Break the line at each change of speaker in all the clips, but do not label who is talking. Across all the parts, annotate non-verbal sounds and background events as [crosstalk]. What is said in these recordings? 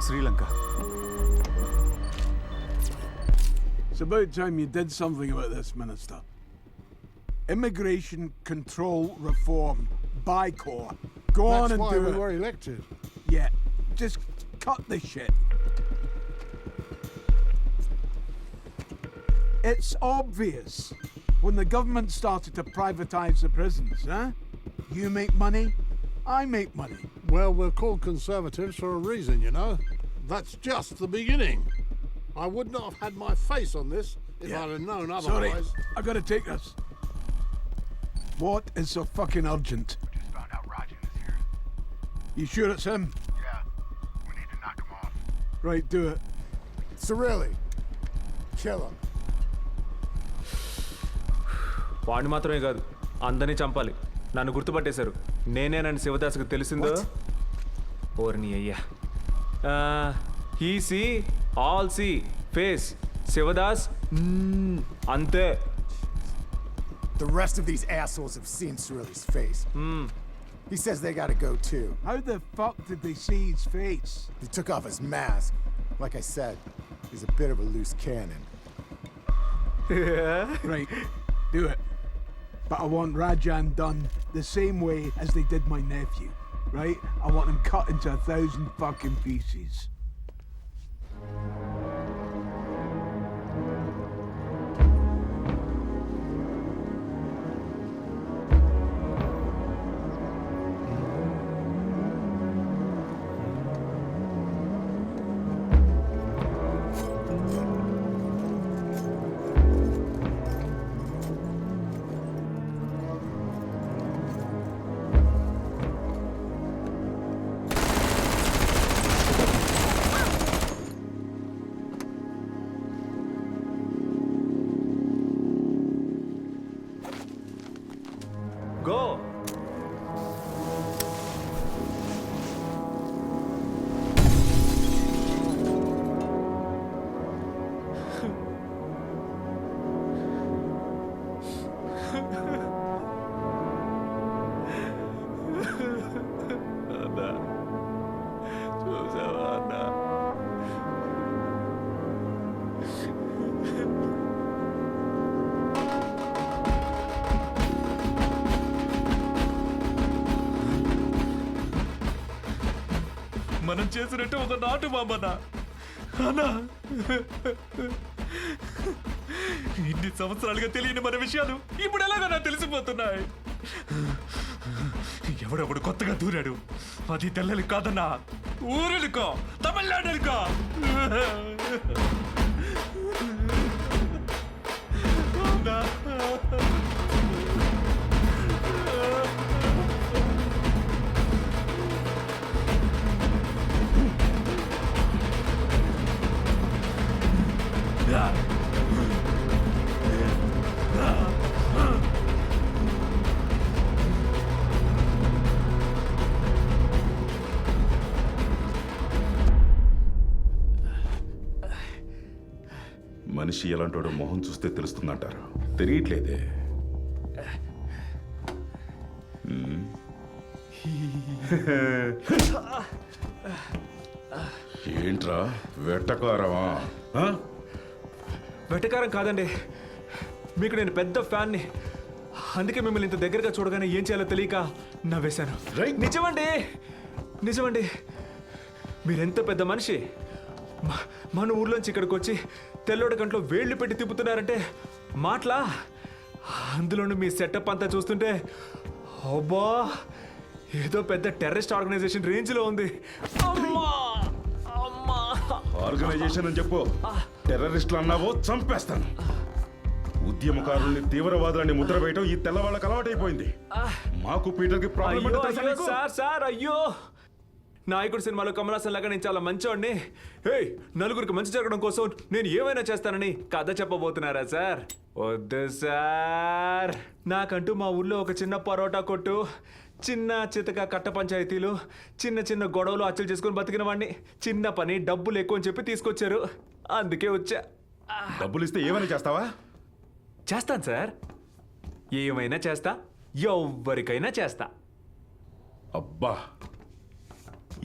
Sri Lanka.
It's about time you did something about this, Minister. Immigration Control Reform, BICOR. Go
That's on
and
why
do
we
it.
were elected.
Yeah, just cut the shit. It's obvious. When the government started to privatize the prisons, huh? You make money, I make money.
Well, we're called conservatives for a reason, you know. That's just the beginning. I would not have had my face on this if
Yeah.
I'd have known otherwise.
Sorry,
otherwise.
I gotta take this. What is so fucking urgent?
We Just found out Rajan is here.
You sure it's him?
Yeah, we need to knock him off.
Right, do it.
Cirilli, kill him.
వాడిని మాత్రమే కాదు అందరినీ చంపాలి నన్ను గుర్తుపట్టేశారు నేనేనని శివదాస్కి తెలిసిందో ఓర్ని అయ్యా he see all see face Shivdas అంతే
The rest of these assholes have seen Cirilli's face. He says they gotta go too.
How the fuck did they see his face?
He took off his mask. Like I said, he's a bit of a loose cannon.
Right, do it. But I want Rajan done the same way as they did my nephew. Right? I want him cut into a thousand fucking pieces.
చేసినట్టు ఒక నాటు మామన్న. అన్నా. ఇన్ని సంవత్సరాలుగా తెలియని మన విషయాలు ఇప్పుడు ఎలాగో నాకు తెలిసిపోతున్నాయి. ఎవడెవడు కొత్తగా దూరాడు? అది తెల్లలు కాదన్నా. ఊరులుకో. తమిళనాడుకో
మనిషి ఎలాంటోడో మొహం చూస్తే తెలుస్తుందంటారు. తెలియట్లేదే. ఏంట్రా? వెట్టకారమా?
వెటకారం కాదండి. మీకు నేను పెద్ద ఫ్యాన్ని. అందుకే మిమ్మల్ని ఇంత దగ్గరగా చూడగానే ఏం చేయాలో తెలియక నవ్వేశాను. నిజమండి. నిజమండి. మీరెంత పెద్ద మనిషి. మన ఊర్లోంచి ఇక్కడికి వచ్చి తెల్లోడి కంట్లో వేళ్ళు పెట్టి తిప్పుతున్నారంటే మాటలా? అందులోనూ మీ సెటప్ అంతా చూస్తుంటే అబ్బా ఏదో పెద్ద టెర్రరిస్ట్ ఆర్గనైజేషన్ రేంజ్లో ఉంది. అమ్మా! అమ్మా!
ఆర్గనైజేషన్ అని చెప్పు. టెర్రరిస్టులు అన్నావో చంపేస్తాను. ఉద్యమకారుల్ని తీవ్రవాదులని ముద్ర వేయటం ఈ తెల్లవాళ్ళకి అలవాటైపోయింది. మాకు పీటర్కి ప్రాబ్లం?
సార్ సార్ అయ్యో! నాయకుడు సినిమాలో కమల్ హాసన్ లాగా నేను చాలా మంచోడిని. హేయ్ నలుగురికి మంచి జరగడం కోసం నేను ఏమైనా చేస్తానని కథ చెప్పబోతున్నారా సార్? వద్దు సార్. నాకంటూ మా ఊళ్ళో ఒక చిన్న పరోటా కొట్టు చిన్న చితక కట్ట పంచాయతీలు చిన్న చిన్న గొడవలు అచ్చలు చేసుకొని బతికిన వాడిని చిన్న పని డబ్బులు ఎక్కువ అని చెప్పి తీసుకొచ్చారు. అందుకే వచ్చా.
డబ్బులు ఇస్తే ఏమైనా చేస్తావా?
చేస్తాను సార్. ఏమైనా చేస్తా ఎవ్వరికైనా చేస్తా.
అబ్బా.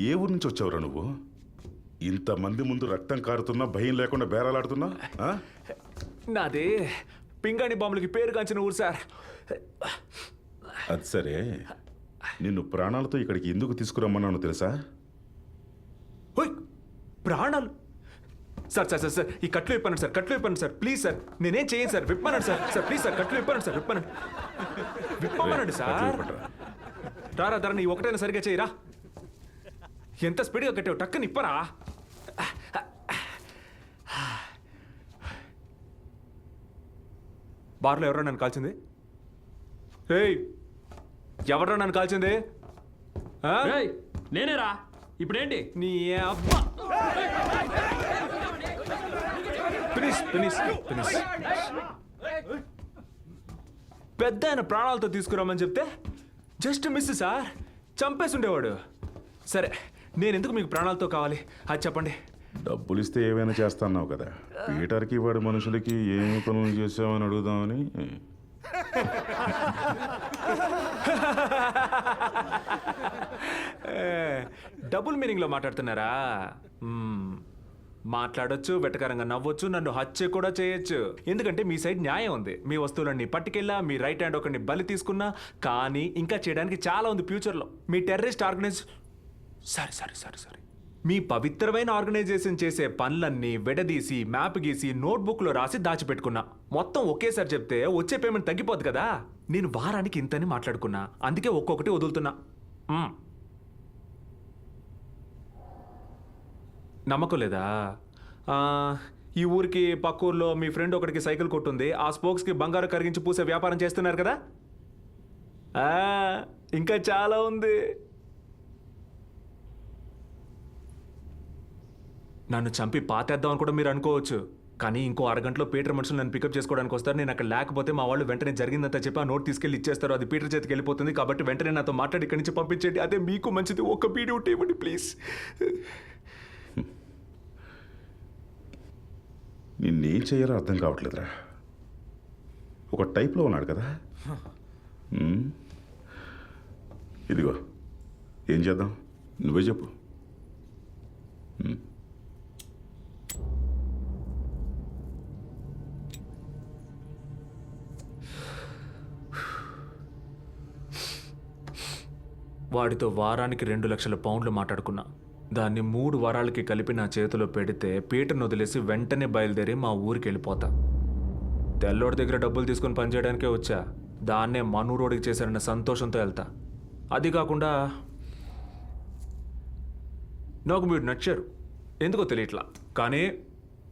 ఏ ఊరు నుంచి వచ్చావురా నువ్వు? ఇంతమంది ముందు రక్తం కారుతున్నా భయం లేకుండా బేరాలాడుతున్నా? ఆ?
నాదే పింగాణి బాంబులకి పేరుగాంచిన ఊరు సార్.
అది సరే. నిన్ను ప్రాణాలతో ఇక్కడికి ఎందుకు తీసుకురమ్మన్నాను తెలుసా?
ఓయ్ ప్రాణాలు? సార్ సార్ సార్ సార్ ఈ కట్లు ఇప్పండి సార్ కట్లు ఇప్పండి సార్ ప్లీజ్ సార్ నేనేం చేయను సార్ విప్పనండి సార్ సార్ ప్లీజ్ సార్ కట్లు ఇప్పండి సార్ విప్పనండి. విప్పమనండి సార్. రారా ధర నీ ఒకటైనా సరిగా చేయరా? ఎంత స్పీడ్గా కట్టావు? టక్కని ఇప్పరా. బార్లో ఎవరో నన్ను కాల్చింది? ఏయ్! ఎవరో నన్ను కాల్చింది?
నేనేరా? ఇప్పుడేంటి?
నీ అబ్బా! ఫినిష్ ఫినిష్ ఫినిష్ పెద్ద ఆయన ప్రాణాలతో తీసుకురామని చెప్తే జస్ట్ మిస్ సార్. చంపేసి ఉండేవాడు సరే నేను ఎందుకు మీకు ప్రాణాలతో కావాలి? అది చెప్పండి.
డబ్బులు ఇస్తే ఏమైనా చేస్తాన్నావు కదా. పీటర్కి వాడి మనుషులకి ఏమి పనులు చేసామని అడుగుదామని. [laughs]
డబుల్ మీనింగ్లో మాట్లాడుతున్నారా. మాట్లాడొచ్చు వెటకారంగా నవ్వొచ్చు నన్ను హత్య కూడా చేయొచ్చు. ఎందుకంటే మీ సైడ్ న్యాయం ఉంది. మీ వస్తువులన్నీ పట్టుకెళ్ళా మీ రైట్ హ్యాండ్ ఒకరిని బలి తీసుకున్నా కానీ ఇంకా చేయడానికి చాలా ఉంది ఫ్యూచర్లో. మీ టెర్రరిస్ట్ ఆర్గనైజ్ సరే సరే సరే సరే. మీ పవిత్రమైన ఆర్గనైజేషన్ చేసే పనులన్నీ విడదీసి మ్యాప్ గీసి నోట్బుక్లో రాసి దాచిపెట్టుకున్నా. మొత్తం ఒకేసారి చెప్తే వచ్చే పేమెంట్ తగ్గిపోద్ది కదా? నేను వారానికి ఇంతని మాట్లాడుకున్నా. అందుకే ఒక్కొక్కటి వదులుతున్నా. మ్మ్. నమ్మకం లేదా? ఆ, ఈ ఊరికి పక్క ఊర్లో మీ ఫ్రెండ్ ఒకటికి సైకిల్ కొట్టుంది. ఆ స్పోక్స్కి బంగారం కరిగించి పూసే వ్యాపారం చేస్తున్నారు కదా? ఆ, ఇంకా చాలా ఉంది. నన్ను చంపి పాతేద్దాం అని కూడా మీరు అనుకోవచ్చు. కానీ ఇంకో అరగంటలో పీటర్ మనుషులు నన్ను పికప్ చేసుకోవడానికి వస్తారు. నేను అక్కడ లేకపోతే మా వాళ్ళు వెంటనే జరిగిందంతా చెప్పి ఆ నోట్ తీసుకెళ్ళి ఇచ్చేస్తారు. అది పీటర్ చేతికి వెళ్ళిపోతుంది కాబట్టి వెంటనే నాతో మాట్లాడి ఇక్కడి నుంచి పంపించండి. అదే మీకు మంచిది. ఒక్క పీడి ఉంటే ఇవ్వండి ప్లీజ్.
నిన్నేం చేయాలో అర్థం కావట్లేదురా. ఒక టైప్లో ఉన్నాడు కదా. ఇదిగో ఏం చేద్దాం? నువ్వే చెప్పు.
వాడితో వారానికి రెండు లక్షల పౌండ్లు మాట్లాడుకున్నా. దాన్ని మూడు వారాలకి కలిపి నా చేతిలో పెడితే పీటను వదిలేసి వెంటనే బయలుదేరి మా ఊరికి వెళ్ళిపోతా. తెల్లోడి దగ్గర డబ్బులు తీసుకొని పనిచేయడానికే వచ్చా. దాన్నే మనూరోడికి చేశారన్న సంతోషంతో వెళ్తా. అది కాకుండా నాకు మీరు నచ్చారు. ఎందుకో తెలియట్లా. కానీ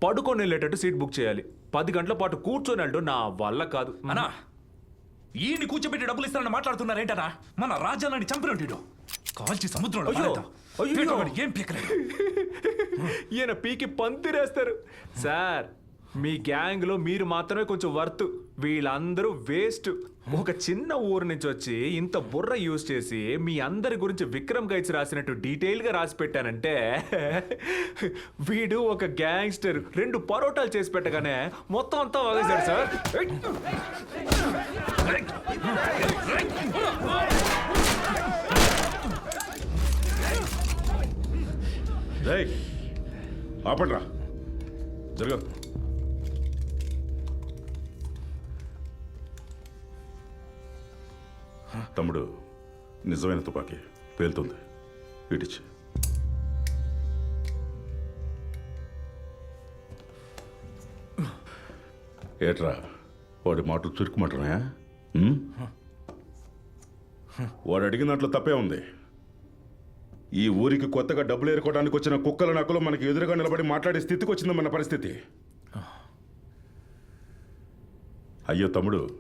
పడుకొని వెళ్ళేటట్టు సీట్ బుక్ చేయాలి. పది గంటల పాటు కూర్చొని వెళ్ళడం నా వల్ల కాదు.
అనా ఈయన్ని కూర్చోబెట్టి డబ్బులు ఇస్తానని మాట్లాడుతున్నారేంటనా మన రాజ్యాన్ని చంపినట్టు కాల్చి సముద్రంలో
అయ్యో,
పారేద్దాం.
అయ్యో.
పీటర్ వాడు ఏం పీకలేడు. [laughs]
ఈయన పీకి పంతిరేస్తారు సార్ మీ గ్యాంగ్లో మీరు మాత్రమే కొంచెం వర్త్. వీళ్ళందరూ వేస్ట్. ఒక చిన్న ఊరు నుంచి వచ్చి ఇంత బుర్ర యూజ్ చేసి మీ అందరి గురించి విక్రమ్ గైడ్స్ రాసినట్టు డీటెయిల్గా రాసి పెట్టానంటే [laughs] వీడు ఒక గ్యాంగ్స్టర్. రెండు పరోటాలు చేసి పెట్టగానే మొత్తం అంతా వాగేశాడు సార్. [laughs]
ఆపండ్రా. జరగదు తమ్ముడు నిజమైన తుపాకీ పేలుతుంది. వీటిచ్చి. ఏట్రా వాడి మాటలు చురుకుమంటున్నాయా? వాడు అడిగిన దాంట్లో తప్పే ఉంది. ఈ ఊరికి కొత్తగా డబ్బులు ఏరుకోవడానికి వచ్చిన కుక్కల నక్కలు మనకి ఎదురుగా నిలబడి మాట్లాడే స్థితికి వచ్చింది మన పరిస్థితి. అయ్యో తమ్ముడు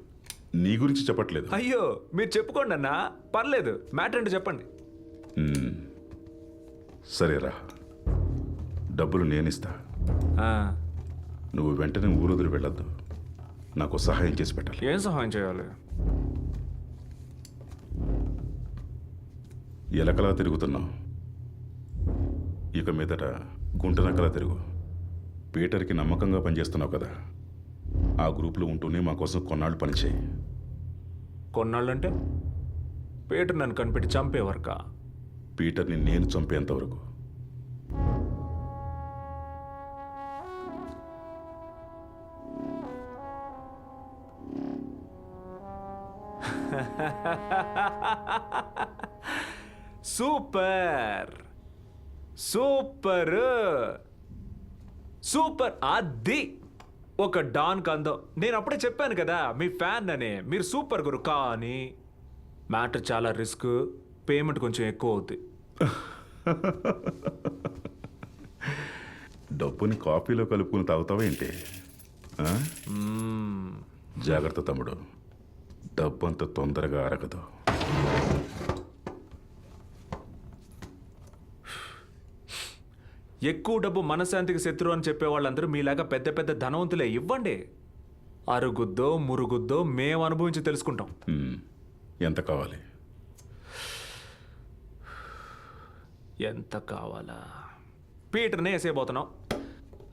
నీ గురించి చెప్పట్లేదు.
అయ్యో మీరు చెప్పుకోండి అన్నా. పర్లేదు మ్యాటర్ ఏంటో చెప్పండి.
సరేరా డబ్బులు నేనిస్తా. నువ్వు వెంటనే ఊరు వదిలి వెళ్ళొద్దు. నాకు సహాయం చేసి పెట్టాలి.
ఏం సహాయం చేయాలి?
ఎలకలా తిరుగుతున్నావు. ఇక మీదట గుంటనక్కలా తిరుగు. పీటర్కి నమ్మకంగా పనిచేస్తున్నావు కదా. ఆ గ్రూప్లో ఉంటూనే మా కోసం కొన్నాళ్ళు పనిచేయి.
కొన్నాళ్ళంటే? పీటర్ నన్ను కనిపెట్టి చంపేవరకా
పీటర్ని నేను చంపేంత
సూపర్ సూపర్ సూపర్ అది ఒక డాన్ కందో. నేను అప్పుడే చెప్పాను కదా మీ ఫ్యాన్ అని. మీరు సూపర్ గురు. కానీ మ్యాటర్ చాలా రిస్క్. పేమెంట్ కొంచెం ఎక్కువ అవుద్ది. [laughs]
డబ్బుని కాఫీలో కలుపుకుని తాగుతావా ఏంటి? ఆ? జాగ్రత్త తమ్ముడు. డబ్బు అంత తొందరగా అరగదు.
ఎక్కువ డబ్బు మనశాంతికి శత్రువు అని చెప్పే వాళ్ళందరూ మీలాగా పెద్ద పెద్ద ధనవంతులే ఇవ్వండి. అరుగుద్దో మురుగుద్దో మేము అనుభవించి తెలుసుకుంటాం.
ఎంత కావాలి?
ఎంత కావాలా? పీటర్నే వేసేయబోతున్నాం.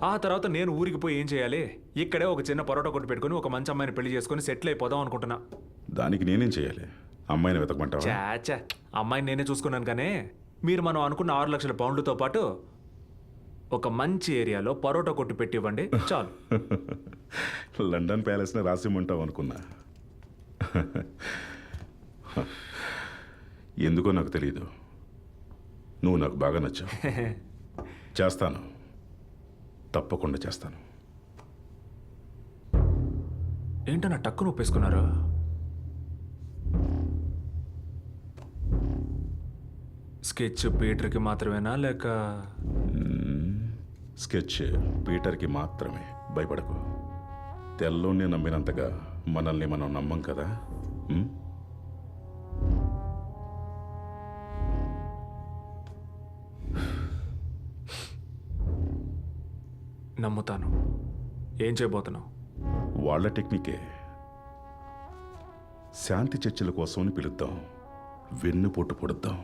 ఆ తర్వాత నేను ఊరికి పోయి ఏం చేయాలి? ఇక్కడే ఒక చిన్న పరోటా కొట్టు పెట్టుకుని ఒక మంచి అమ్మాయిని పెళ్ళి చేసుకుని సెటిల్ అయిపోదాం అనుకుంటున్నా.
దానికి నేనేం చేయాలి? అమ్మాయిని వెతకమంటావా?
చాచా అమ్మాయిని నేనే చూసుకున్నాను కానీ మీరు మనం అనుకున్న ఆరు లక్షల పౌండ్లతో పాటు ఒక మంచి ఏరియాలో పరోటా కొట్టు పెట్టి ఇవ్వండి చాలు. [laughs]
లండన్ ప్యాలెస్ని రాసిమ్మంటావు అనుకున్నా. [laughs] ఎందుకో నాకు తెలియదు నువ్వు నాకు బాగా నచ్చావు. [laughs] చేస్తాను. తప్పకుండా చేస్తాను.
ఏంటన్నా టక్కును ఒప్పేసుకున్నారు? స్కెచ్ పీటర్కి మాత్రమేనా లేక?
స్కెచ్ పీటర్కి మాత్రమే. భయపడకు. తెల్లోనే నమ్మినంతగా మనల్ని మనం నమ్మం కదా?
నమ్ముతాను. ఏం చేయబోతున్నావు?
వాళ్ళ టెక్నికే. శాంతి చర్చల కోసం పిలుద్దాం. వెన్నుపోటు పొడుద్దాం.